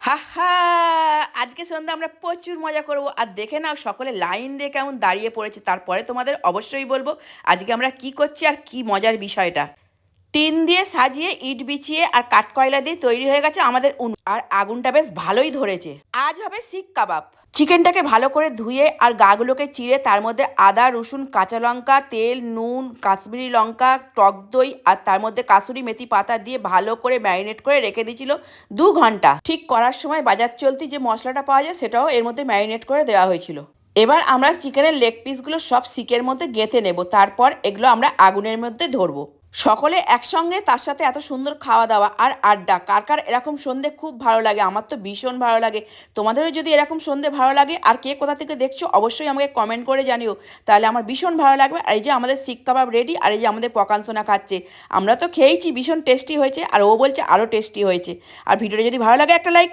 হা আজকে সন্ধ্যা আমরা প্রচুর মজা করব। আর দেখে নাও সকলে লাইন দিয়ে কেমন দাঁড়িয়ে পড়েছে। তারপরে তোমাদের অবশ্যই বলব, আজকে আমরা কি করছি আর কি মজার বিষয়টা। টিন দিয়ে সাজিয়ে, ইট বিছিয়ে আর কাঠকয়লা দিয়ে তৈরি হয়ে গেছে আমাদের উন আর আগুনটা বেশ ভালোই ধরেছে। আজ হবে শিক কাবাব। চিকেনটাকে ভালো করে ধুয়ে আর গাগুলোকে চিড়ে তার মধ্যে আদা, রসুন, কাঁচা লঙ্কা, তেল, নুন, কাশ্মীরি লঙ্কা, টক দই আর তার মধ্যে কাসুরি মেথি পাতা দিয়ে ভালো করে ম্যারিনেট করে রেখে দিয়েছিল দু ঘণ্টা। ঠিক করার সময় বাজার চলতি যে মশলাটা পাওয়া যায় সেটাও এর মধ্যে ম্যারিনেট করে দেওয়া হয়েছিল। এবার আমরা চিকেনের লেগ পিসগুলো সব শিকের মধ্যে গেঁথে নেব, তারপর এগুলো আমরা আগুনের মধ্যে ধরবো। সকলে একসঙ্গে তার সাথে এত সুন্দর খাওয়া দাওয়া আর আড্ডা। কার কার এরকম সন্ধে খুব ভালো লাগে? আমার তো ভীষণ ভালো লাগে। তোমাদেরও যদি এরকম সন্ধে ভালো লাগে আর কে কোথা থেকে দেখছ, অবশ্যই আমাকে কমেন্ট করে জানিও। তাহলে আমার ভীষণ ভালো লাগবে। আর এই যে আমাদের শিক কাবাব রেডি আর এই যে আমাদের পকান সোনা খাচ্ছে। আমরা তো খেয়েছি ভীষণ টেস্টি হয়েছে। আর ও বলছে আরও টেস্টি হয়েছে। আর ভিডিওটা যদি ভালো লাগে একটা লাইক